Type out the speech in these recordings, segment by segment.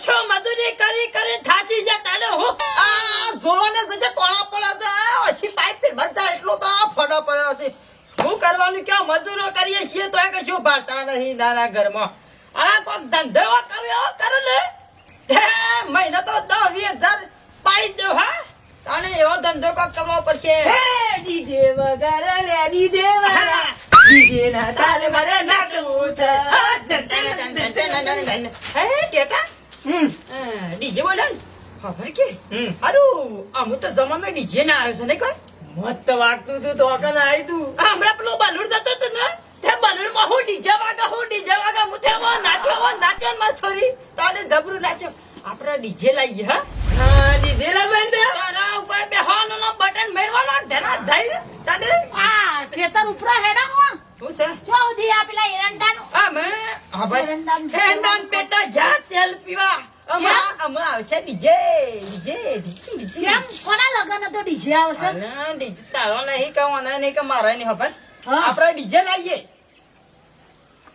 કશો મજૂરી કરી કરી થાચી જતા તાને હું. આ જોવાને સજે કોળા પડે છે આ ઓછી પાઇપ બધા એટલો તો ફડો પડ્યો છે. હું કરવાનું કે મજૂરો કરીએ છીએ તો કશું ભાડતા નહીં નાના ઘરમાં. આ કોક ધંધો કર્યો કરો ને તે મહિને તો દસ વીસ હજાર પાડી દો હા. અને એવો ધંધો કોક કરવો પડશે. ડીજે વગર લે ડીજે વગર. ડીજે ના તાલ મારે નાચવું છે. હે ટેટા ડીજે બોલે? ખબર કે. અરુ અમુક તો જમાનો ડીજે ના આવ્યો છે ને કોઈ? મત વાગતું તું તો અકલ આવી તું. હમણાં પેલું બાલુર જતો હતો ને તે બાલુરમાં હું ડીજે વાગા હું ડીજે વાગા હું તે નાચ્યો એમાં નાચ્યો મારી છોરી. તાને જબરું નાચ્યો. આપણે ડીજે લાવીએ હા? હા ડીજે દે. તારા ઉપર બેહવાનું ને બટન મેળવાનો ઢેના ધૈર તાને? આ ખેતર ઉપરા હેડા હો. શું છે? ઉધી આ પેલા એરંડાનું. આ મેં. હા ભાઈ. એરંડાનું બેટા જા. તેલ પીવા. અમા અમા આવશે ડીજે ડીજે ડીજે ડીજે. કેમ? કોના લગન હતો ડીજે આવશે? અલા, ડીજે તારો નહીં કે નહીં કે મારે નહીં ખબર? આપણે ડીજે લાવીએ.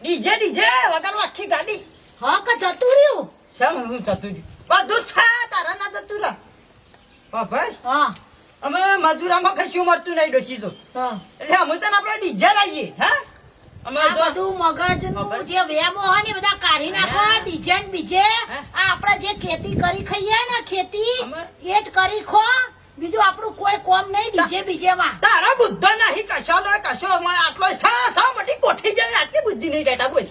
ડીજે ડીજે વગર આખી ગાડી. હા કે જતું રહ્યું? શેમ હું થતું રહ્યું? બધું છે તારા ના થતું રહે. હા હા. અમે મજૂરામાં કશું મળતું નહીં ડોસી તો એટલે અમે તને આપણે ડીજે લાવીએ હા? બધું મગજનું ખબર? જે વેમો હોય ને બધા કાઢી નાખો હા. બીજે. હા. જે ખેતી કરી ખાઈએ ને ખેતી એ જ કરી ખો. બીજું આપણું કોઈ કોમ નહીં બીજે બીજે માં તારા બુદ્ધ નહીં કશો લો કશો આટલો સા સા મોટી કોઠી જાય ને આટલી બુદ્ધિ નહીં ડેટા બોલ.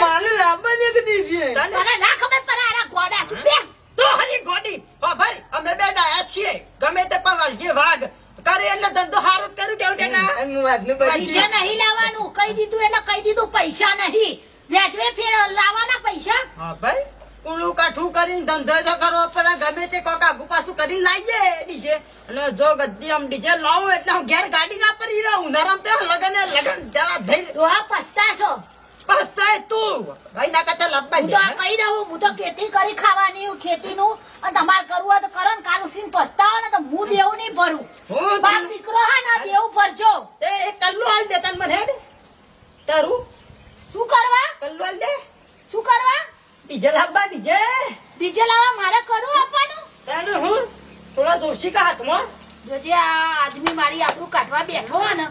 મારે લાંબા જ એક તને તને ના ખબર પર આરા ગોડા. તું તો હરી ગોડી. હો ભાઈ અમે બે ડાયા છીએ ગમે તે પણ વાલજીએ વાઘ કરે એટલે ધંધો હારો જ કર્યું કેવું પૈસા નહીં લાવવાનું. કહી દીધું એટલે કહી દીધું પૈસા નહીં. વેચવે ફેર લાવવાના પૈસા? હા ભાઈ ઊંડું કાઠું કરીને ધંધો તો કરવો પણ ગમે તે કોક આગુ પાછું કરીને લાવીએ ડીજે. અને જો ગદ્દી આમ ડીજે લાવું એટલે હું ઘેર ગાડી ના પડી રહું. નરમ તો લગન લગન જરા તો પસ્તાશો. પસ્તાય તું. ભાઈ ના કરતા લબ્બા હું તો કહી દઉં હું તો ખેતી કરી ખાવાની ખેતીનું અને તમારે કરવું હોય તો કરો ને કાલું સીન પસ્તાવો ને તો હું દેવું નહીં ભરું. હું બાપ દીકરો હા ને દેવું ભરજો. એ કલ્લું હાલ દે તને મને હેડ. તારું. શું કરવા? કલ્લું હાલ દે. શું કરવા? ડીજે લાવવા ડીજે. ડીજે લાવવા મારે કરું આપવાનું? હું? થોડા જોશી કા હાથમાં? જોજે આ આદમી મારી આપણું કાઢવા બેઠો ને.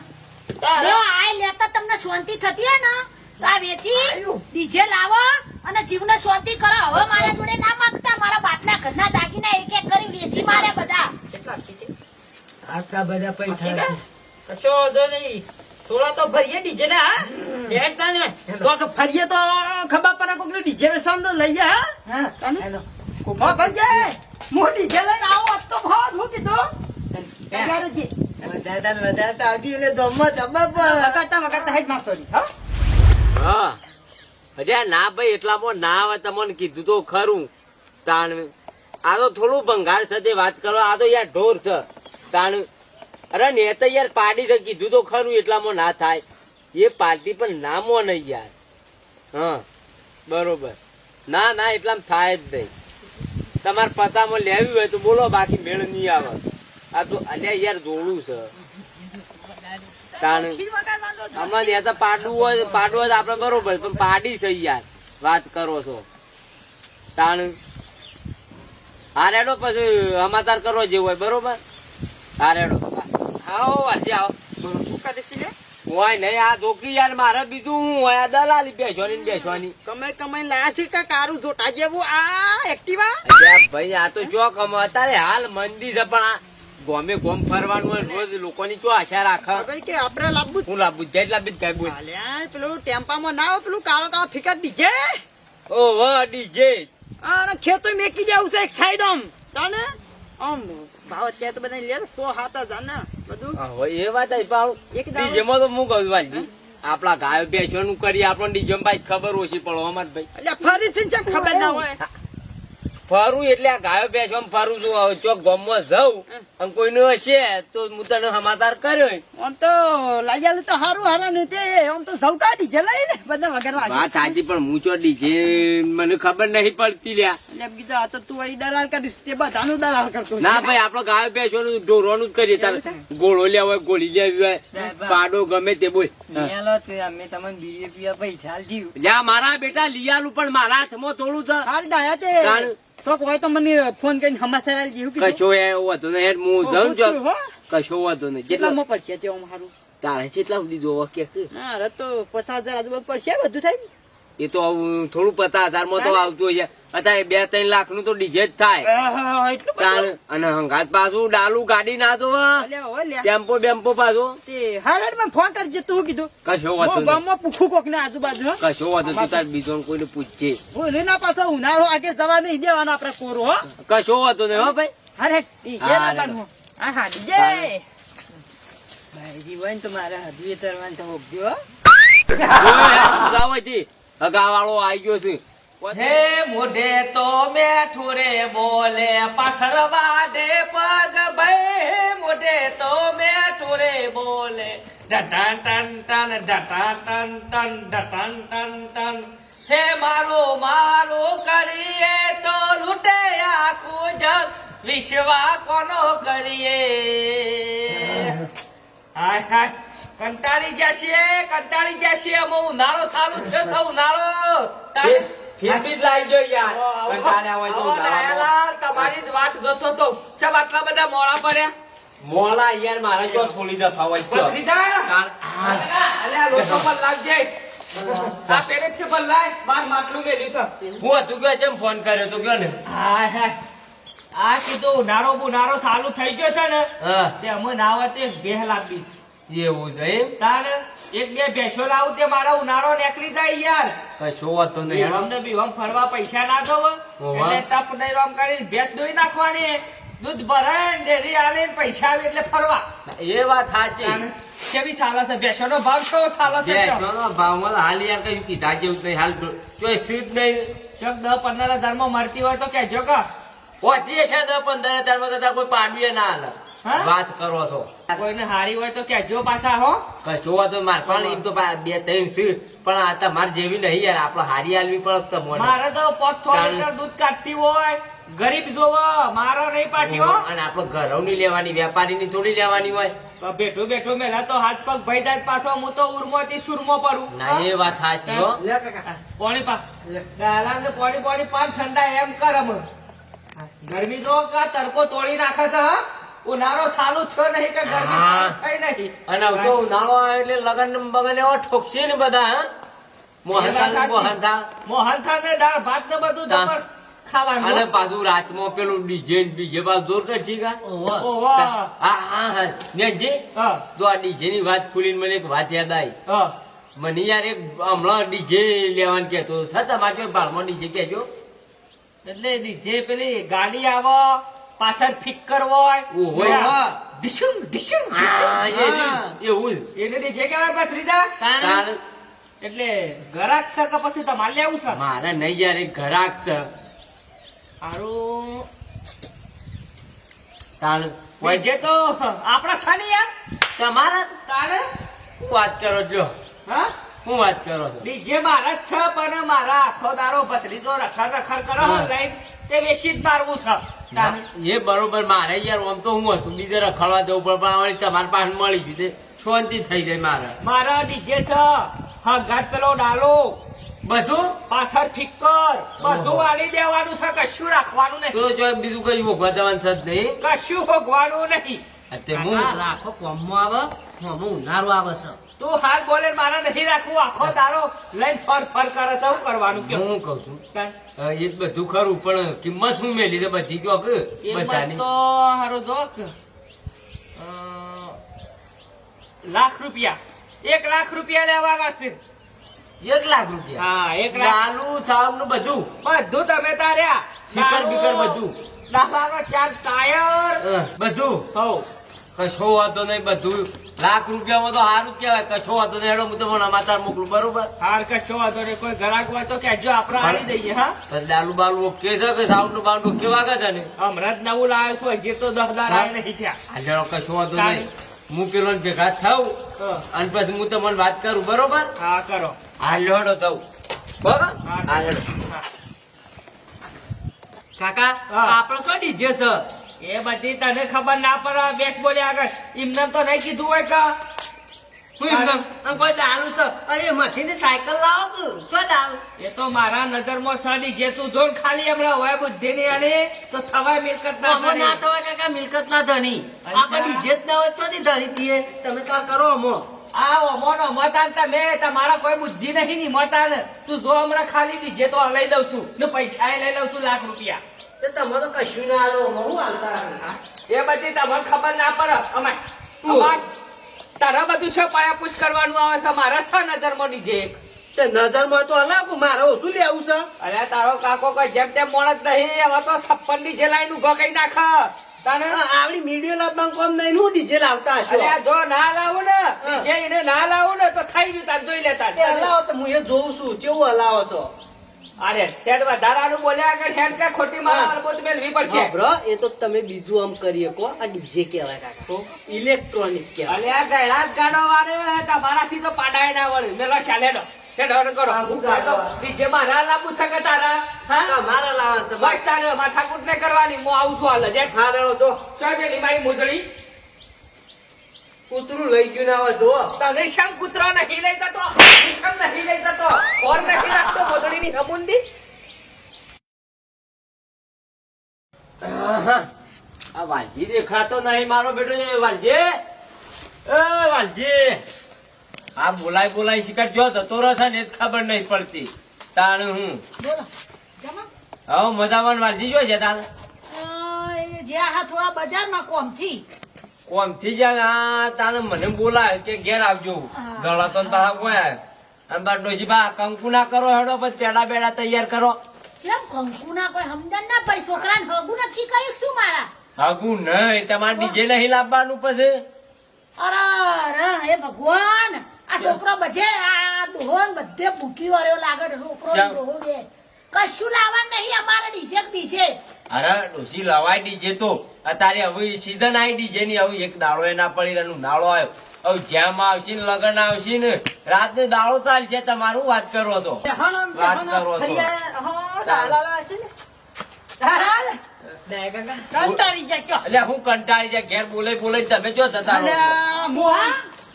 જો આ લેતા તમને શાંતિ થતી હોય ને. આ વેચી. ડીજે લાવો અને જીવને શાંતિ કરો. હવે મારા જોડે ના માંગતા. મારા બાપના ઘરના દાગીના એક એક કરી વેચી મારે બધા. કેટલા આપશે તે? આટલા બધા પૈસા કશો વાંધો નહીં. થોડા તો ભરીએ ડીજે ને હા તો ફરીએ તો ખબર પડે કોક ડીજે વેસવાનું તો લઈએ હા? હા ભરજે હું ડીજે લઈને આવું હોત તો ભાવ હું કીધું. વધારતા ને વધારતા આવતી એટલે જબ્બા પણ વગાડતા વગાડતા હેડ મારશો હા. હા. હજી ના ભાઈ, એટલામાં ના આવે, તમને કીધું તો ખરું. તાણ, આ તો થોડું ભંગાર છે તે વાત કરો, આ તો યાર ઢોર છે. તાણ, અરે ને તો યાર પાડી છે, કીધું તો ખરું, એટલામાં ના થાય. એ પાર્ટી પણ ના નહીં યાર. હા, બરોબર. ના ના, એટલામાં થાય જ નહીં. તમારે પતામાં લેવી હોય તો બોલો, બાકી મેળ નહીં આવે. આ તો અલ્યા યાર જોડું છે. હમણાં ત્યાં તો પાડવું હોય પાડવું હોય આપડે બરોબર પણ પાડી છે યાર. વાત કરો છો. તાણ હા રેડો પછી સમાચાર કરવો જેવું હોય બરોબર? હા રેડો. આવો આજે આવો. શું કરીશ હોય નહીં આ ધોકી યાર મારે બીજું હું હોય આ દલાલી બેસવાની બેસવાની. કમાઈ કમાઈ લાયા છે કે કારું જોટા જેવું? આ એક્ટિવા ભાઈ આ તો જો કમ અત્યારે હાલ મંદી છે પણ આ ગોમે ગોમ ફરવાનું હોય રોજ લોકોની ચો આશા રાખે. કે આપણે લાવવું જ હું લાભ જઈ કઈ બોલ. અલ્યા, પેલું ટેમ્પામાં ના આવે પેલું કાળો કાળો ફિકર ડીજે. ઓ વાહ ડીજે. અને ખેતો મેકી જવું છે એક સાઈડ આમ. તને આમ ભાવ અત્યારે તો બધા લે સો હાથ હજાર ને બધું. એ વાત આવી પાડું એક ડીજેમાં તો હું કહું વાલજી આપણા ગાયો બેસવાનું કરીએ આપણને ડીજે ભાઈ ખબર ઓછી પડો અમાર ભાઈ. એટલે ફરી ખબર ના હોય? ફરું એટલે આ ગાયો બેસવા ફરું છું. ચોક ગામમાં જાઉં અને કોઈનું હશે તો હું તને સમાચાર કર્યો આમ તો લાગ્યા તો સારું હારા ને તે. આમ તો સૌ કાઢી લઈ ને બધા વગર વાત સાચી પણ હું ચો ડીજે મને ખબર નહીં પડતી લ્યા. એટલે કીધું આ તો તું વળી દલાલ કરીશ તે બધાનું દલાલ કરતો ના ભાઈ આપડે ગાયો બેસવાનું ઢોરવાનું જ કરીએ. તારે ગોળો લેવા હોય ગોળી લેવી હોય પાડો ગમે તે બોલ. અમે તમને બીજે પૈસા. જ્યાં મારા બેટા લીયાલું પણ મારા હાથમાં થોડું છે. શોખ હોય તો મને ફોન કરીને સમાચાર એવું કીધું કશો એ હતો ને હેડ હું જાઉં હો? કશો હતો નહીં જેટલા કેટલામાં પડશે તે આમ હારું તારે જેટલા સુધી જોવો કે હા તો પચાસ હજાર આજુબાજુ પડશે બધું થાય? એ તો થોડું પચાસ હજારમાં તો આવતું હોય છે અત્યારે બે ત્રણ લાખનું તો ડીજે જ થાય. અને હંગાત પાછું ડાલુ ગાડી ના લ્યા. ટેમ્પો બેમ્પો પાછો. તે હાર હાર મને ફોન કરજે તું કીધું. કશો ગામમાં પૂછું કોક ને આજુબાજુ કશો વાતો તું તાર બીજો કોઈને પૂછજે. બોલે ના પાછો ઉનાળો આગે જવા નહીં દેવાનો આપડે કોરો હો. કશો વાતો નહીં હો ભાઈ. ઈ હા, હો. ડીજે હોય તો મારા હદવી તરવાન તો હોગજો, હો. જાવજી હગાવાળો આવી ગયો છે. હે મોઢે તો મેઠું રે બોલે પસરવા દે પગ ભાઈ. મોઢે તો મેઠું રે બોલે. ડટન ટન ટન ડટન ટન ટન ડટન ટન ટન હે મારો મારો કરીએ તો લૂટે આખું જગ. વિશ્વા કોનો કરીએ? હાય હાય. કંટાળી જશે કંટાળી જશે અમે ઉનાળો સારું છે સૌ ઉનાળો ફીસ લાવી યાર. કંટાળ્યા હોય તો આવો, તમારી જ વાટ જોતો તો. શા આટલા બધા મોડા પડ્યા? મોલા યાર મારા જો થોડી દફા હોય તો. બસરીદા? આ લોટો પર લાગજે. આ પેલેથી પર લાય બાર માટલું મેલ્યું છે. હું હતું કે ચમ ફોન કર્યો તો ગયો ને હાય હાય આ કીધું ઉનાળો બુનાળો સારું થઈ ગયો છે ને. હા. તે અમે ના હોય તો એક બેહ લાવીશ એવું છે એમ? તારે એક બે ભેંસો લાવું તે મારા ઉનાળો નીકળી જાય યાર. કશો વાતો નહીં. અમને બીવામ ફરવા પૈસા ના દો. એટલે તપ દઈ રોમ કરીને ભેંસ દોઈ નાખવાની. દૂધ ભરાય ડેરી આલે પૈસા આવે એટલે ફરવા. એ વાત સાચી. કેવી સાલા છે? ભેંસોનો ભાવ કેવો સાલા છે હાલ યાર કઈ કીધા જેવું નહીં. હાલ ચોય સીધ નહીં. ચોક દસ પંદર હજારમાં મળતી હોય તો કેજો કે. પહોંચીએ છે દસ પંદર હજારમાં તો કોઈ પાડવી ના હાલે? વાત કરો છો. કોઈને હારી હોય તો કેજો પાછા હો. કશો તો માર પણ એમ તો બે ત્રણ છે. પણ આ તમારે જેવી નહીં યાર. આપણે હારી હાલવી પડે તમને મારે તો પાંચ છ લીટર દૂધ કાઢતી હોય. ગરીબ જોવો મારો નહીં પાછી હો. અને આપડે ઘરોની લેવાની વેપારીની થોડી લેવાની હોય. બેઠું બેઠું મેલા તો હાથ પગ ભાઈ જાય પાછો. હું તો ઉર્મો થી સુરમો પડું ના એ વાત સાચી હો. લે પા. ડાલા ને પોણી પોણી પાન ઠંડા એમ કર ગરમી તો કા તડકો તોડી નાખે છે હા? ઉનાળો ચાલુ છે નહીં કે ગરમી. થઈ નહીં. અને તો ઉનાળો આવે એટલે લગન બગન એવા ઠોકશે ને બધા મોહનથાળ મોહનથાળ. મોહનથાળ ને દાળ ભાત ને બધું જબર ખાવાનું. અને પાછું રાતમાં પેલું ડીજે બીજે પાછું જોર કરશે કા? હા હા હા નેજી? તો આ ડીજે ની વાત ખુલીને મને એક વાત યાદ આવી. મને યાર એક હમણાં ડીજે લેવાનું કેતો છતાં તમારે જો ભાડમાં ડીજે કેજો એટલે ડીજે પેલી ગાડી આવે. પાછળ ફિક્કર હોય. ડિશુમ ડિશુમ હા. એવું એને જે કહેવાય એટલે ગરાક છે કે પછી તમારે લેવું છે? મારે નહીં યાર ઘરાક છે હારું. તાણ. ઓય જે તો આપણા સાની યાર. તમારા? તારે વાત કરો જો હા? શું વાત કરો છો? બીજે મારા છ પણ મારા આખો દારો ભત્રીજો રખડ રખડ કરો હા. તે વેચી જ મારવું છે એ બરોબર મારે યાર આમ તો હું હતું બીજે રખડવા જવું પણ પણ વળી તમારી પાસે મળી ગયું તે શાંતિ થઈ જાય મારે. મારા ડીજે છે હગાત પેલો ડાલો. બધું? પાછળ ફિક્કર. બધું આલી દેવાનું છે કશું રાખવાનું નહીં. તો જો બીજું કઈ ભોગવા જવાનું છે જ નહીં? કશું ભોગવાનું નહીં. તે હું? રાખો કોમમાં આવે કોમમાં ઉનાળો આવે છે. તું હાલ બોલે મારા નહીં રાખવું. આખો તારો લઈને ફર ફર કરે છે. શું કરવાનું કે હું કઉ છું. એ બધું ખરું પણ કિંમત શું મેલી છે બધી કયો કે બધાની? તો હારો જો લાખ રૂપિયા. એક લાખ રૂપિયા લેવાના છે. એક લાખ રૂપિયા? હા એક લાખ. લાલુ સાહેબનું બધું? બધું તમે તાર્યા. સ્પીકર બીકર બધું? દાદાનો ચાર ટાયર. બધું? હો કશો વાંધો નહીં બધું લાખ રૂપિયામાં તો સારું કહેવાય. કશો વાંધો નહીં. હેડો હું તમને અમાચાર મોકલું બરોબર? હાર કશો વાંધો નહીં. કોઈ ગ્રાહક હોય તો કહેજો. આપણે આલી દઈએ હા? પણ બાલુ ઓકે છે કે સાઉન્ડનું બાઉન્ડ ઓકે વાગે છે ને? હમણાં જ નવું લાવ્યો છું. હજી તો દસદાર આવી નહીં થયા હાલો કશો વાંધો નહીં. હું પેલો ભેગા થાવ અને પછી હું તમને વાત કરું બરોબર? હા કરો. હાલો હેડો થવું બરોબર? હા. કાકા આપડે આપણો શું ડીજે છે? એ બધી તને ખબર ના પડે બેસ બોલ્યા આગળ. એમને તો નહીં કીધું હોય કા? હું એમને? કોઈ ડાલું છે? અરે મથી સાયકલ લાવો તું. શું ડાલ એ તો મારા નજરમાં સડી જે તું જોન ખાલી હમણાં હોય બુદ્ધિ ની આની તો થવાય મિલકત ના અમો ના. થવાય કાકા મિલકત ના ધણી. આપણે ઇજ્જત ના. હોય તો ધણી દીએ તમે તાર કરો અમો. આ ઓમોનો મતાન તમે તમારા કોઈ બુદ્ધિ નહીં ની મતાન. તું જો હમણાં ખાલી દીજે તો લઈ લઉં છું. ને પૈસા લઈ લઉં છું લાખ રૂપિયા. તે તમે તો કશું ના આલો અમો હું હાલતા એ બધી તમને ખબર ના પડે. અમાર તું. તારા બધું છે પાયા પૂછ કરવાનું આવે છે? મારા સ નજરમાં એક? તે નજરમાં તો અલા મારે ઓછું લેવું છે? અરે તારો કાકો કોઈ જેમ તેમ મોણસ નહીં હવે તો છપ્પનની જે લાઈન ઊભો કઈ નાખ. આવડી મીડિયો લાવવાનું કોમ નહીં હું ડીજે લાવતા હશો. જો ના લાવું ને જે એને ના લાવું ને તો થઈ ગયું તાર જોઈ લેતા હલાવો તો હું એ જોઉં છું કેવું હલાવો છો? અરે તેડ વધારાનું બોલ્યા કે હેડ કે ખોટી મારા બોત મેલવી પડશે. બ્રો, એ તો તમે બીજું આમ કરી શકો આ ડીજે કહેવાય કાકા. ઇલેક્ટ્રોનિક કહેવાય. અલ્યા ગયડા જ ગાડો વાળે તમારાથી તો પાડાય ના વળે. મેલો ચાલેડો ડર કરો. બીજે મારા લાંબુ છે તારા? હા? તમારા લાવવાનું છે બસ. તારે માથાકૂટ ને કરવાની હું આવું છું હાલ જે હા રેડો જો. ચોય પેલી મારી મુદડી. કૂતરું લઈ ગયું ના જો. તને શમ કૂતરો નહીં લઈ જતો શમ નહીં લઈ જતો ઓર નહીં રાખતો મોદડી ની હમુંડી આ વાલજી દેખાતો નહીં મારો બેટો છે વાલજી. એ વાલજી. આ બોલાય બોલાય શિકાર જો રહે છે ને જ ખબર નહીં પડતી. તાણ હું? હવે મજામાં વાલજી જો છે તાણ? અ, એ થોડા બજારમાં કોમથી? કોમથી જ્યાં આ તાણે મને બોલાય કે ઘેર આવજો. હા. જળતો ને કોઈ અને બાર ડોજી બા કંકુ ના કરો હેડો પછી પેડા બેડા તૈયાર કરો. ચેમ કોઈ હમદન ના પડી? છોકરાને હગું નથી કર્યું શું મારા? હગુ નહીં તમારે ડીજે નહીં લાવવાનું પછી. અરે અરે હે ભગવાન! આ છોકરો બધે આ ડોહન બધે ભૂખી વર્યો લાગે છોકરો ડોહો બે. કશું લાવવાનું નહીં અમારે ડીજે બીજે. અરે ડોસી લવાય ડીજે તો. અત્યારે હવે સીઝન આવી ડીજે ની હવે એક દાડો એના પડી રહ્યો દાડો આવ્યો. હવે જેમ આવશે ને લગન આવશે ને રાત ને દાડો ચાલશે તમારું વાત કરો તો. વાત કરો તો. કંટાળી જાય એટલે હું કંટાળી જાય ઘેર બોલે બોલે તમે જો જતા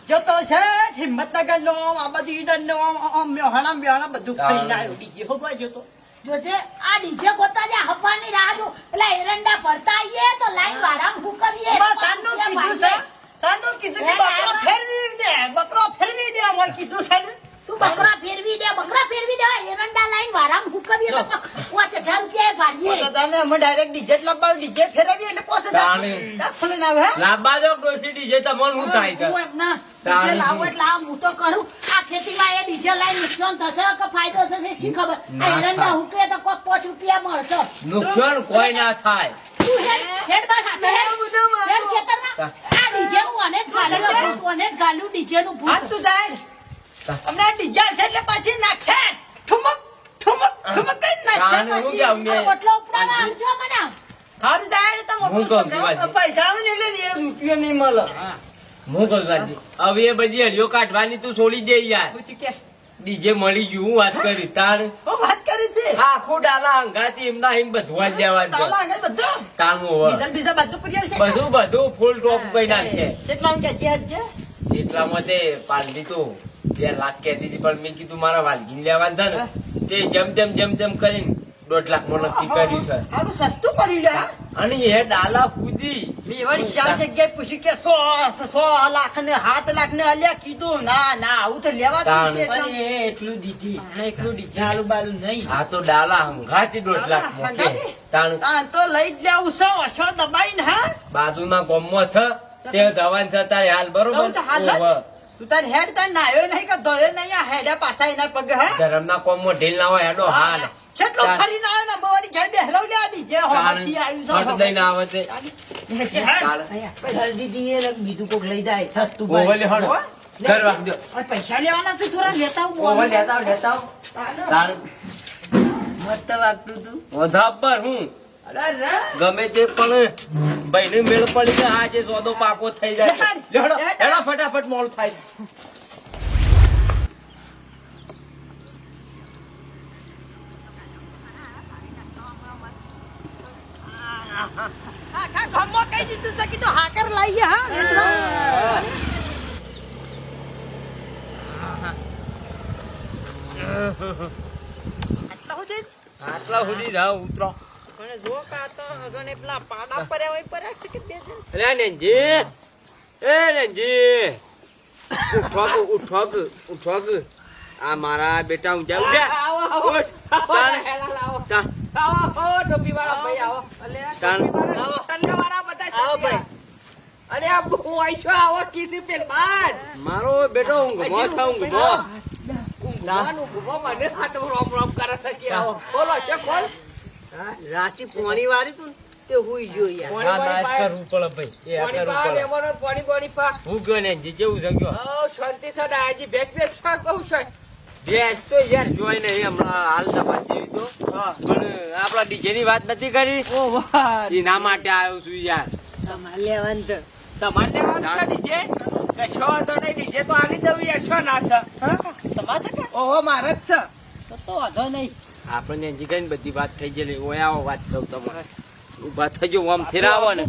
જતો છે હિંમતનગર નો આ બધી ઈડન નો મેહાણા મેહાણા બધું ફરીને આવ્યો ડીજે. હોગવા જતો જોજે આ ડીજે ગોતા જે હવાની રાહ જો એટલે એરંડા ભરતા આઈએ તો લાઈન વાળા હું કરીએ? સાનું કીધું છે? સાનું કીધું કે બકરો ફેરવી દે બકરો ફેરવી દે અમારે કીધું છે શું બકરા ફેરવી દે બકરા? ફેરવી દે એરંડા લાઈન વાળા હું તો પાંચ હજાર રૂપિયા ભાડીએ તો તને અમે ડાયરેક્ટ ડીજે જ ડીજે ફેરવીએ એટલે પોસે તાણે. દાખલ ના આવે હે? લાંબા ડોસી ડીજે તમને શું થાય છે હું ડીજે લાવો એટલે આ હું તો કરું આ ખેતીમાં એ ડીજે લાઈન નુકસાન થશે કે ફાયદો થશે શી ખબર આ એરંડા. હુકવે તો કોક પાંચ રૂપિયા મળશે નુકસાન કોઈ ના થાય તું હેડ હેડ બસ હાથે હેડ. એ બધું મારું. હેડ ખેતરમાં. આ ડીજે નું અને જ ગાલ્યું અને જ ગાલ્યું ડીજે નું ભૂત. તું જાય હમણાં ડીજે છે એટલે પછી નાખશે. ઠુમક ઠુમક ઠુમક કઈ નાખશે પછી. બટલો ઉપડાવવા આવજો મને. હારું દાયડ તો છું, પૈસા આવે ને એટલે એક રૂપિયો નહીં મળે. હું. કહું છું, હવે એ બધી હરિયો કાઢવાની તું છોડી દે યાર. ડીજે મળી ગયું હું વાત કરી તાર. હું વાત કરી છે. આખું ડાલા એમના એમ બધું જ બધું. કામ. બીજા બધું પૂરી આવશે બધું બધું ફૂલ ટોપ કઈ નાખશે કેટલા કે છે. આજ છે પાલડી તો. બે લાખ કહેતી હતી પણ મેં કીધું મારા વાલગીન લેવાનું છે ને તે જેમ જેમ જેમ જેમ કરીને દોઢ લાખમાં નક્કી કર્યું છે. હારું સસ્તું કર્યું લે હા? અને એ ડાલા કૂદી મેં ચાર જગ્યાએ પૂછી કે સો સો લાખ ને સાત લાખ ને અલ્યા કીધું ના ના આવું તો લેવા. એટલું દીધી. એટલું દીધી. ચાલુ બાલુ નહીં. આ તો ડાલા હંગાતી દોઢ લાખમાં કે તાણ. તો લઈ જ લેવું છે ઓછો દબાઈને હા? બાજુના ગામમાં છે. તે જવાન છે તારે હાલ બરોબર? હાલ. તું તાર હેડ તાર નાયો નહીં કે ધોયો નહીં આ હેડા પાછા એના પગ હા ધરમના કોમમાં ઢીલ ના હોય હેડો હાલ છેટલો ફરી ના આવે ને બવાડી ઘેર બેહલો લે આડી જે હોમાંથી આવ્યું છે દઈ ના આવે છે ચાલે. પૈસા દીદી એ બીજું કોક લઈ જાય તું ઓવે હડ. હો? ઘર વાગજો. અને પૈસા લેવાના છે થોડા લેતા આવું. ઓવે લેતા આવ, લેતા આવ. મત વાગતું તું વધાબર હું અરે ગમે તે પણ ભાઈને મેળ પડી જાય આજે સોદો પાકો થઈ જાય ફટાફટ મોડું થાય. આખા કહી દીધું છે હાકર લાવીએ હા આટલા સુધી આટલા સુધી જાવ ઉતરો. અને જો કા અગણે પેલા પાડા પડ્યા હોય પડ્યા છે કે બે જણ? અરે નેનજી! એ નેનજી. આ મારા બેટા હું જાઉં આવો આવો. લાવો આવો. આવો ટોપી વાળા ભાઈ આવો. અલે ટોપી વાળા ટલ્લા વાળા બધા આવો જલ્દી આવો. આ બહુ આઈશો આવો કીધી પેલ બાદ મારો બેટો હું છે ઊંઘમાં ઊંઘવાનું ઊંઘો મને આ રોમ રોમ કરે છે કે આવો. બોલો છે કોણ રાતે પોણી વાળી તું તે હુઈ ગયો યાર. ના ના એ કરવું પડે ભાઈ. એ કરવું પડે પાણી પાણી પા. હું ગયો નેનજી જેવું જગ્યો ઓ શાંતિ છે આજી બેક બેક છા કહું છો? ભેંસ તો યાર જોઈ નહીં હમણાં હાલ તપાસ જેવી તો. પણ આપડા ડીજે ની વાત નથી કરી? ઓ વાહ. ના માટે આવ્યો છું યાર. તમારે લેવાનું છે. તમારે લેવાનું છે ડીજે? કશો વાંધો નહીં ડીજે તો આવી દઉં છો ના છે? હા? તમારે ઓહો મારે જ છે. તો તો વાંધો નહીં. આપણને હજી કઈ બધી વાત થઈ ગયેલી. ઓય આવો વાત કહું તમારે. ઊભા થજો આમ ફેરાવો ને.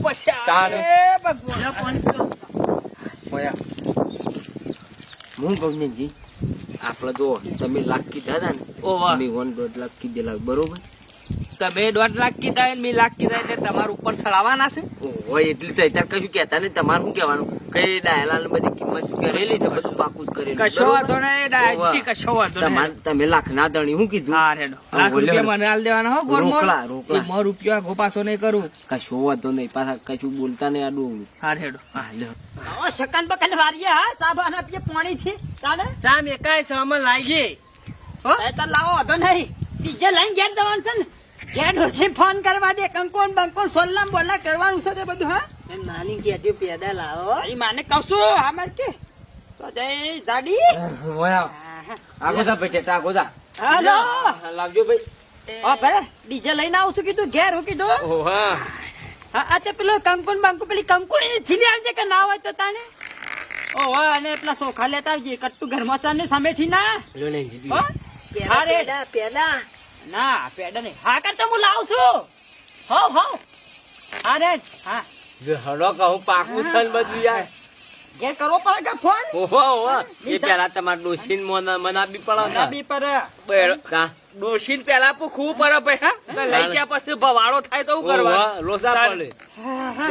ભગવાન. ઓયા હું ભવનજી ને જી આપણે જો તમે લાખ કીધા હતા ને ઓ મેં વન દોઢ લાખ કીધેલા બરોબર? તમે દોઢ લાખ કીધા મેં લાખ કીધા એટલે તમારું ઉપર ચડાવવાના છે? હોય એટલે તો અત્યારે કશું કહેતા નહીં તમારું શું કહેવાનું? કઈ ડાયલાલ બધી કિંમત કરેલી છે બધું પાકું જ કરેલું. કશો વાંધો નહીં ઓવા. કશો વાંધો નહીં. તમે લાખ ના દણી હું કીધું? હા રેડો. લાખ રૂપિયા મને હાલ દેવાના હો ગોળમોળ. રોકલા. મો રૂપિયા આગો પાછો નહીં કરું. કશો વાંધો નહીં પાછા કશું બોલતા નહીં આડું હા રેડો. હા લ્યો. આવો શકન બકન વારીએ હા સાબન આપીએ પાણી થી તાને? ચા મેકાય સામે લાગી. હો? એ તો લાવો વાંધો નહીં. બીજે લઈને ઘેર દેવાનું છે ને. ડોશી ફોન કરવા દે કંકોન બંકોન સોલ્લામ બોલા કરવાનું છે તે બધું હા? નાની કેદી પેદા લાવો. માને કહશું હા માર કે. તો જય જાડી. ઓયા આગો બેટે આગો જા હાલો. લાવજો ભાઈ. હા ભાઈ ડીજે લઈને આવું છું કીધું ઘેર હું કીધું. ઓ હા. હા તે પેલો કંકુન બંકુ પેલી કંકુણી ની છીલી આવજે કે ના હોય તો તાને ઓહો અને પેલા સોખા લેતા આવજે કટ્ટુ ઘરમાં સામે સામેથી ના. પેલા ને ના પેડા નહીં. હા કર તો હું લાવું છું. હો હો હા રે. હા. જો હળો કહું પાકું છે બધું યાર જે કરો પડે કે ફોન? ઓહો ઓહો. એ પેલા તમાર ડોશીન મોન મનાબી પડે મનાબી પર બેડો. કા? ડોશીન પેલા પૂછવું પડે ભાઈ હા. લઈ ગયા પછી ભવાળો થાય તો ઓહો, લોસા પડે.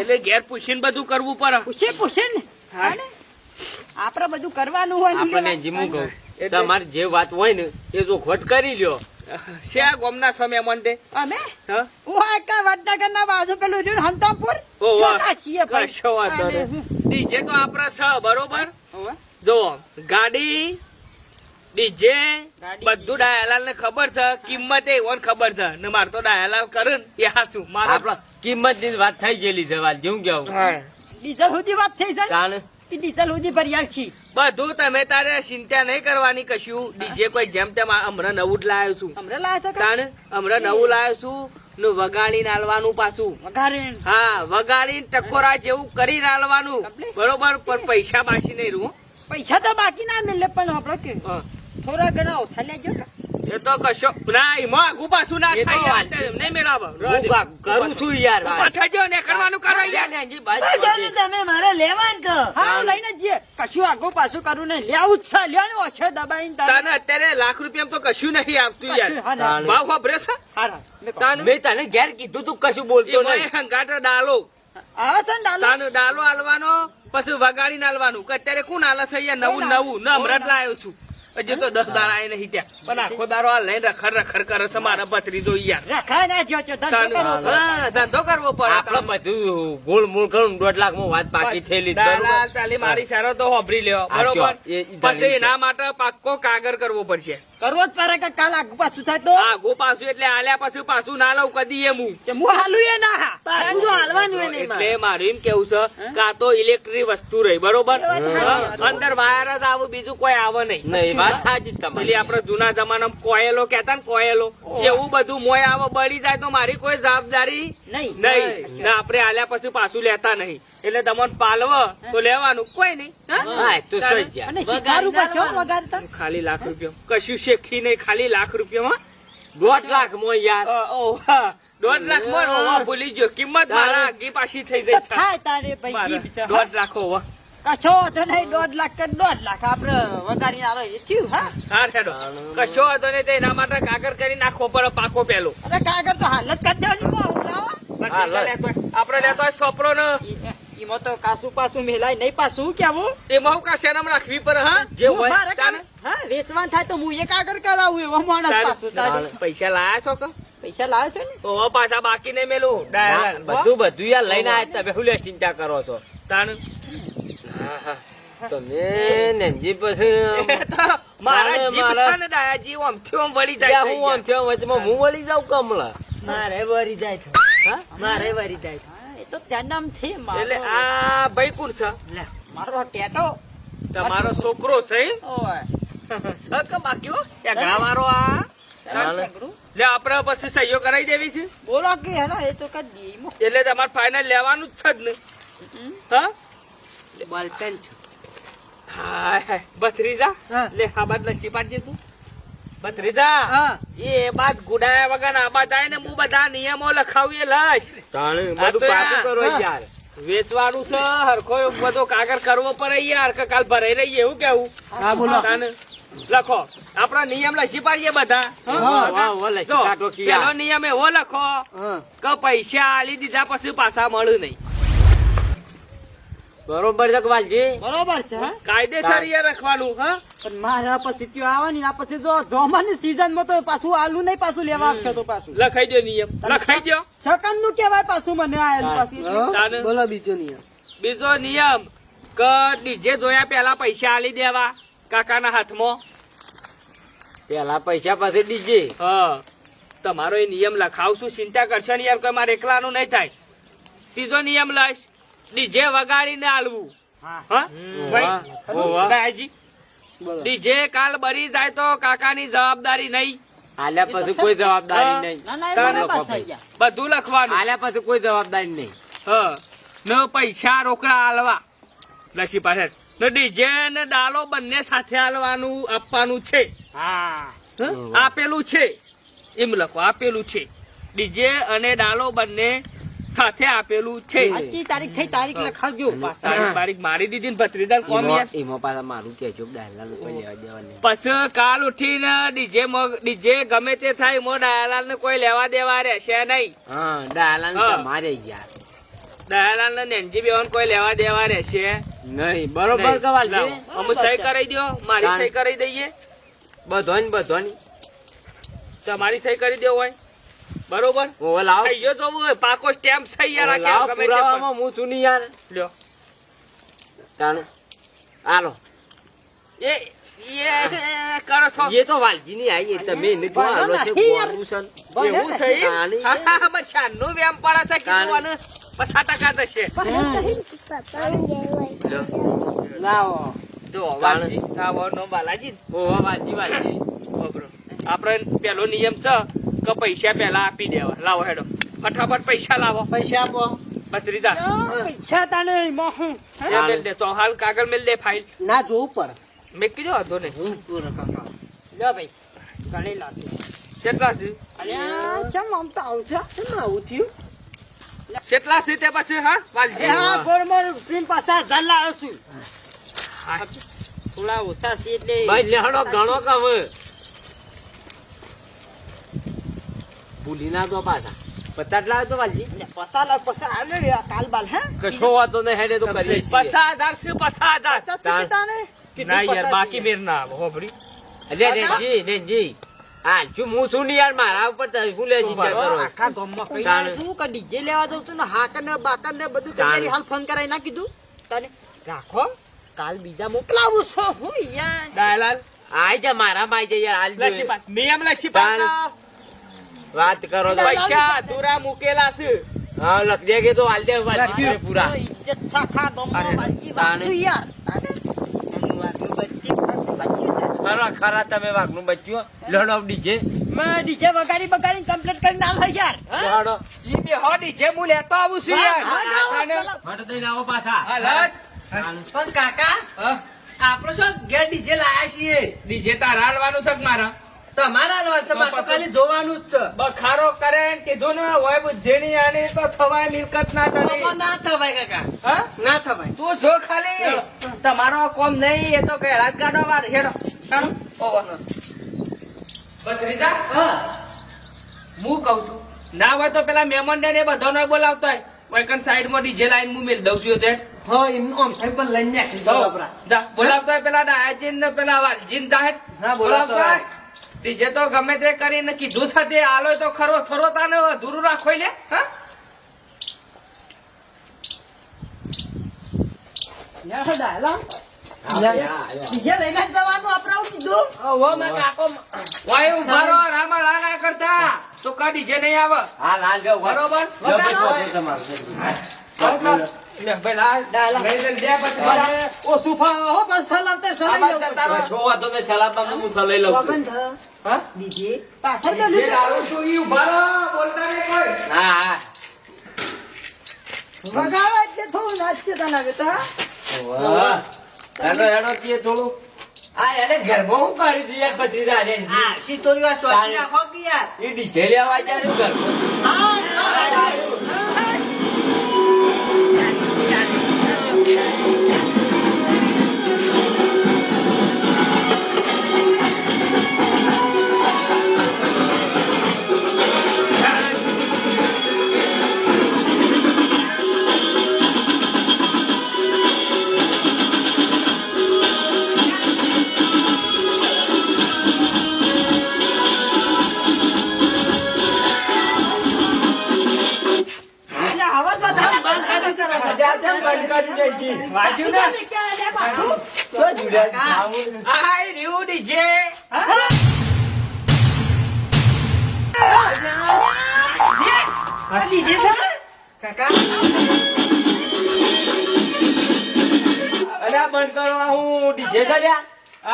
એટલે ઘેર પૂછીને બધું કરવું પડે. પૂછે પૂછે ને. હા. ને? આપણે બધું કરવાનું હોય આપણને જીમું કહું. તમારે જે વાત હોય ને એ જો ખોટ કરી લ્યો. શ્યા ગોમના સમય મન તે? અમે? હું? આ વડનગર ના બાજુ પેલું રહ્યું હંતાપુર. કશો વાંધો નહીં. ડીજે તો આપણા છ બરોબર? જો ગાડી ડીજે બધું ડાયાલાલ ને ખબર છે કિંમત એ ઓન ખબર છે. ને મારે તો ડાયાલાલ કરે ને એ હાચું. મારા આપડે કિંમતની વાત થઈ ગયેલી છે વાત જેવું કેવું ડીઝલ સુધી વાત થઈ જાય? એ ડીઝલ સુધી ભર્યા છીએ બધું તમે તારે ચિંતા નહીં કરવાની કશું. ડીજે કોઈ જેમ તેમ હમણાં નવું જ લાવ્યો છું. હમણાં લાવ્યો તાણ? હમણાં નવું લાવ્યો છું. નું વગાડીને આલવાનું પાછું. હા વગાડીને ટકોરા જેવું કરીને આલવાનું બરોબર? પણ પૈસા બાસી નહીં રહું. પૈસા તો બાકી ના મિલે પણ આપડે થોડા ઘણા ઓછા લેજો. એ તો કશો ના એમાં આગુ પાછું ના થાય વાત મેળાવો. કરું છું યાર ઊભા થજો ને કરવાનું કરો યાર. ને હજી બાજુ ભાઈ જોજો તમે મારે લેવાનું તો હા. લઈને જઈએ. કશું આગું પાછું કરું નહીં. લેવું જ છે. લ્યો ને ઓછો દબાઈને તને અત્યારે લાખ રૂપિયા તો કશું નહીં આવતું યાર. ભાવ છે? હા. મેં. તાનું ઘેર કીધું તું કશું બોલતો નહીં. ડાલો. આવે છે ને ડાલો? તાનું ડાલો આલવાનો પછી વગાડીને આલવાનું. અત્યારે કોણ આલે છે અહીંયા નવું નવું. ન હમણાં લાવ્યો છું. હજી તો દસ દાડા આય નહીં ત્યાં. પણ આખો દારો આ લઈને રખડ રખડ કરે છે મારા ભત્રીજો યાર. રખાય ના જો ધંધો કરવો પડે. હા, ધંધો કરવો પડે. આપડે બધું ગોળ મૂળ કરું દોઢ લાખમાં વાત પાકી થયેલી? મારી સારો તો હોભરી લ્યો બરોબર? પછી એના માટે પાક્કો કાગર કરવો પડશે. કરવો જ પડે કે કાલ આગુ પાછું થાય તો? આગુ પાછું એટલે આલ્યા પછી પાછું ના લઉં કદી એમ હું. હું હાલું એ ના હાલવાનું. એટલે મારું. એમ કેવું છે કાં તો ઇલેક્ટ્રિક વસ્તુ રહી બરોબર? અંદર વાયર જ આવું બીજું કોઈ આવે નહીં વાત સાચી તમારી. આપડે જૂના જમાનામાં કોયલો કેતા ને કોયલો. એવું બધું મોય આવો બળી જાય તો મારી કોઈ જવાબદારી નહીં. નહીં. ના આપણે આલ્યા પછી પાછું લેતા નહીં. એટલે તમને પાલવ તો લેવાનું. કોઈ નહીં. ખાલી લાખ રૂપિયા. કશું શેખી નહીં ખાલી લાખ રૂપિયામાં દોઢ લાખ મો યાર. દોઢ લાખમાં ભૂલી ગયો. કિંમત મારા આગી પાછી થઈ જાય. દોઢ લાખ ઓવા કશો તો નહીં દોઢ લાખ કે દોઢ લાખ આપડે વગાડી આલો એ થયું હા? હા હેડો. કશો વાંધો નહીં તે એના માટે કાગર કરી નાખવો પડે પાકો પેલો. અરે કાગળ તો હાલત કરી દેવાની બહુ લાવો. હા, લે. આપડે લેતો હોય સોપરો ને. ઈ- તો કાસું પાસું મેલાય નહીં પાછું કેવું એમાં રાખવી પર હા? જે હું વેચવાન થાય તો હું એ કાગળ કરાવું એવો માણસ પાછું પૈસા લાયા છો કે? પૈસા લાવે છે ને? ઓવા પાછા બાકી નહીં મેલું. બધું બધું યાર લઈને આયા તમે. ચિંતા કરો છો? તાણ. તમે નેનજી પછી મારા જીભ મારે- દાયાજી ઓમથી ઓમ વળી જાય હું આમ થયો વચમાં હું વળી જાઉં કમલા મારે વળી જાય છે. હા? મારે વળી જાય છે. એ તો ત્યાં નામ એટલે આ ભાઈ કોણ છે. લે, મારો ટેટો. તમારો છોકરો છે? ઓય. છે કે એ ઘણાવાળો આ. લે આપણે પછી સહીઓ કરાવી દેવી છે. બોલો કે હેડો એ તો કઈ એટલે તમારે ફાઇનલ લેવાનું જ છે જ ને. હા? બોલપેન છે. હાય બત્રીજા લે આ બાદ લસી પાડજે તું. બત્રીજા એ બાદ ગુડાયા વગર આ બાદ આવીને હું બધા નિયમો લખાવીએ લશ. તાણે બધું પાકું કરો યાર. વેચવાનું છે હરખો બધો કાગળ કરવો પડે યાર કે કાલ ભરાઈ રહીએ એવું કેવું? હા બોલો. લખો. આપણા નિયમ લખી પાડીએ બધા હં? લસી. પેલો નિયમ એવો લખો કે પૈસા આલી દીધા પછી પાછા મળ્યું નહીં. બરોબર છે વાલજી બરોબર છે કાયદેસર એ રખવાનું હા? પણ મારા પછી ત્યો આવવાની ને આ પછી જો જોમાની સીઝનમાં તો પાછું આલુ નહીં પાછું લેવા આવશે તો પાછું. લખાઈ દો નિયમ. લખાઈ દો સકનનું કેવાય પાછું મને આયેલું પાછું બોલો બીજો નિયમ. બીજો નિયમ કે ડીજે જોયા પેલા પૈસા આલી દેવા કાકાના હાથમાં. પેલા પૈસા પાસે ડીજે. હા. તમારો એ નિયમ લખાવશું ચિંતા કરશો ને યાર કોઈ મારે એકલાનું નહીં થાય. ત્રીજો નિયમ લઈશ. ડીજે વગાડીને આલવું. ડીજે કાલ બરી જાય તો કાકાની જવાબદારી નહીં. આલ્યા પછી કોઈ જવાબદારી નહીં. બધું લખવાનું. આલ્યા પછી કોઈ જવાબદારી નહીં. હા. ન પૈસા રોકડા આલવા. લસી પાસે ડીજે ને ડાલો બંને સાથે આલવાનું આપવાનું છે. હા. આપેલું છે. એમ લખો આપેલું છે. ડીજે અને ડાલો બંને સાથે આપેલું છે. આજી તારીખ થઈ તારીખ લખાવજો તારીખ તારીખ મારી દીધી ને ભત્રીજાને કોમ યાર. એમાં પાછા મારું કેજો ડાયલા કોઈ લેવા દેવા નહીં પછી કાલ ઉઠીને ડીજે ડીજે ગમે તે થાય મો ડાયાલાલ ને કોઈ લેવા દેવા રહેશે નહીં. હા ડાયલા હા. ગયા. યાર ડાયાલાલ ને નેનજી બેવાન કોઈ લેવા દેવા રહેશે. નહીં બરોબર કવાલ અમે સહી કરી દો મારી સહી કરી દઈએ. બધોની બધોની. તમારી સહી કરી દો હોય. બરોબર? ઓવે લાવ. સહીઓ તો હોય પાકો સ્ટેમ્પ સહી યાર આ પણ. પુરાવામાં હું છું ની યાર. લ્યો. તાણ. આલો એ એ કરો છો. એ તો વાલજી ની આઈ એ તમે એને જો આલો છે ને. ભલે એવું ને. સહી હા હા હા શાનનું વ્યામ છે અને પચાસ ટકા થશે. લાવો. જો વાલજી આવો નો બાલાજી ઓ વાલજી વાલજી. બબરો આપણે પેલો નિયમ છે કે પૈસા પેલા આપી દેવા લાવો હેડો ફટાફટ પૈસા લાવો પૈસા આપો બત્રીજા પૈસા તાને એમાં હું મેલ દે તો હાલ કાગળ મેલ દે ફાઇલ ના જોવું પર મેં કીધો હતો ને હું પૂરો કાકા લ્યો ભાઈ ગણી લાસી કેટલા છે અરે કેમ આમ તો આવું છે કેમ આવું થયું કેટલા છે તે પછી હા વાલજી હા ગોળમાં રૂપિયા પાછા હજાર લાવ્યો છું. થોડા ઓછા છે એટલે ભાઈ લેહડો ઘણો કમ ભૂલી ના દો પાછા. પચાસ લાવ તો વાલજી. પસા લાવ પસા આલે કાલ બાલ હે? કશો વાતો નહીં હેડે તો કરીએ છીએ હજાર છે પચાસ હજાર પચાસ ટકે તાને ના યાર બાકી મેર ના આવે હોભરી અરે રેનજી રેનજી હા શું હું શું નહીં યાર મારા ઉપર તો લે ચિંતા આખા ગામમાં કઈ શું કે ડીજે લેવા જઉં છું ને હાકર ને બાકર ને બધું તૈયારી હાલ ફોન કરાવી ના કીધું? તને રાખો કાલ બીજા મોકલાવું છું હું યાર. ડાયલાલ આઈ જા મારા માં આઈ જા યાર. પાક નિયમ લક્ષી. વાત કરો તો પૈસા અધૂરા મૂકેલા છે. હા લખજે કે તો હાલ દે વાલજી પૂરા. ઇજ્જત સાખા ગામમાં વાલજી વાંચી યાર. તાણે. એનું વાંચું બચ્ચી વાંચું બચ્ચી છે. ખરા ખરા તમે વાઘનું બચ્યું લડો ડીજે. મેં ડીજે વગાડી બગાડી કમ્પ્લીટ કરીને આલો યાર. લડો. ઈ બે હો ડીજે હું લેતો આવું છું યાર. હા, જાઓ, તાને. પેલા. માટે દઈને આવો પાછા. પણ કાકા આપણે શું ઘેર ડીજે લાયા છીએ? ડીજે તારા હાલવાનું છે મારા? તમારા હાલવા તો ખાલી જોવાનું જ છે. બખારો કરે કીધું ને હોય બુદ્ધિની આની તો થવાય મિલકત ના આમાં ના થવાય કાકા. ના થવાય. તું જો ખાલી. તમારો કોમ નહીં એ તો કઈ રાજગાડો વાર. હેડો. હા. હું કઉ છું ના હોય તો પેલા મહેમાન ને બધો ન બોલાવતો હોય. વૈકન સાઈડમાં ડીજે લાઈન હું મેલ દઉં છું તે હા એમ આમ સાહેબ પણ લઈને નાખી દો બાપરા. જા બોલાવતો પેલા ડાયાજીન ને પેલા વાલજીન જાહેર બોલાવતો ડીજે તો ગમે તે કરીને કીધું સાથે આલો તો ખરો થરો તાને અધૂરું રાખો લે હા? યાર ડાયલા આયા, લઈને જવાનું આપણે કીધું? હવે મેં કાકો. વાય ઉભારો રામા રાણા કરતા. તો કા ડીજે નહીં આવે. હાલ હાલ જાઓ બરોબર? લાલ. બધા. હો બાજુ છો હું છું. હા ઈ બોલતા કોઈ. હા હા. વગાડો એટલે થોડું નાચશે તને હવે તો વાહ. હેડો હેડો કીએ થોડું. આ એને ઘરમાં હું કરી છે યાર ભત્રીજા ને આ શીતોરી વાત સોચી નાખો કે યાર? એ ડીજે લેવા ઘરમાં. એટલે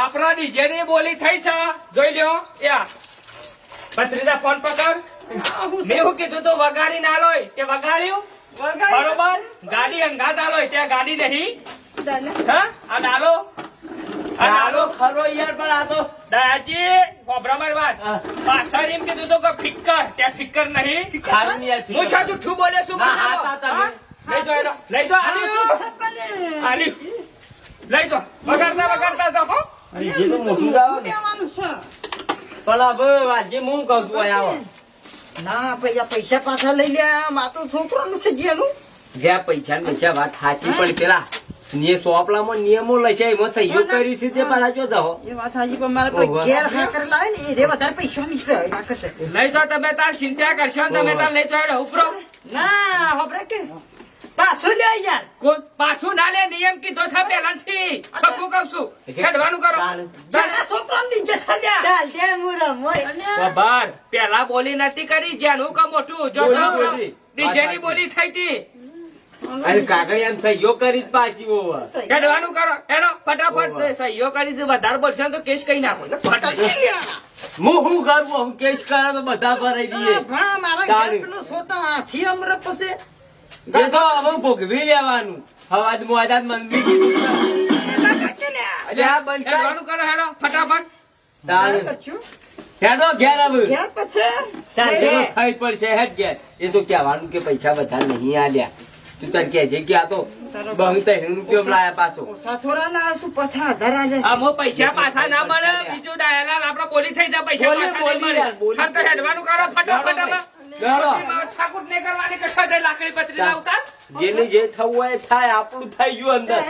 આપણા ડીજે ની બોલી થઈ છે જોઈ લ્યો યા. ભત્રીજા ફોન પકડ. મેં હું કીધું તો વગાડી ના લોય તે વગાડ્યું? બરોબર? ગાડી અંગાત આલોય ત્યાં ગાડી નહીં. હા? આ ડાલો. આ ડાલો ખરો યાર પણ આ તો દાજી કોબરામાં વાત. પાછળ એમ કીધું તો કે ફિક્કર ત્યાં ફિક્કર નહીં. હું? બોલે છું તમે. હા? લઈ જો એનો. લઈ. લઈ વગાડતા વગાડતા જાઓ હો. ડીજે તો મોટું ગાવ ને. કહેવાનું છે. પણ હવે આજે હું કહું છું આવો. ના પૈસા પૈસા પાછા લઈ લે માતું છોકરાનું છે જેનું જ્યાં પૈસા ને પૈસા વાત સાચી પણ પેલા ને સોપલામાં નિયમો લશે એમાં સહયોગ કરી છે તે પાછા જો દહો એ વાત સાચી પણ મારે પેલા ગેર ઘેર હા કરેલા હોય ને એ રે વધારે પૈસાની છે એના. લઈ જો તમે તાર ચિંતા કરશો તમે તાર લઈ જો હેડો ઉપરો ના હોબરે કે પાછું લે યાર. કોણ પાછું ના લે નિયમ કીધો છે પેલાથી છક્કું કહું છું. હેડવાનું કરો. તારા છોકરાને નીચે સલ્યા ડાલ દે મુરા મોય ખબર પહેલા બોલી નથી કરી જેનું કા મોટું. જો બોલી, બોલી. ડીજે ની બોલી થઈ હતી. અરે કાકા એમ સહયોગ કરી જ પાછી હોવા. હેડવાનું કરો. એનો ફટાફટ. સહયોગ કરી છે વધારે બોલશે તો કેસ કઈ નાખો. ફટાફટ. હું શું કરું? હું કેસ કરા તો બધા ભરાઈ દઈએ મારા પેલો છોટા હાથી અમરત પછી એ તો હવે ભોગવી લેવાનું. હવાજ મોજાદ મંદી કીધું પટાકી લે. અરે આ બંધ કર. હેડવાનું કરો હેડો ફટાફટ. હેડો ઘેર હવે. ઘેર પછી. થઈ પડશે હેડ ઘેર. એ તો કહેવાનું કે પૈસા બધા નહીં આલ્યા. તું તાર કહેજે કે આ તો. બહુ ત્રણ રૂપિયો લાયા પાછો? થોડા ના શું? પછી ધરા લે. આમો પૈસા પાછા ના મળે બીજું ડાયલાલ આપડે બોલી થઈ જાય પૈસા બોલી, પાછા નહીં બોલી હેડવાનું કરો ફટાફટ. ઠાકુર ને કરવાની કશો લાકડી પત્રી લાવતા? જેની જે થવું હોય થાય આપણું થઈ ગયું અંદર.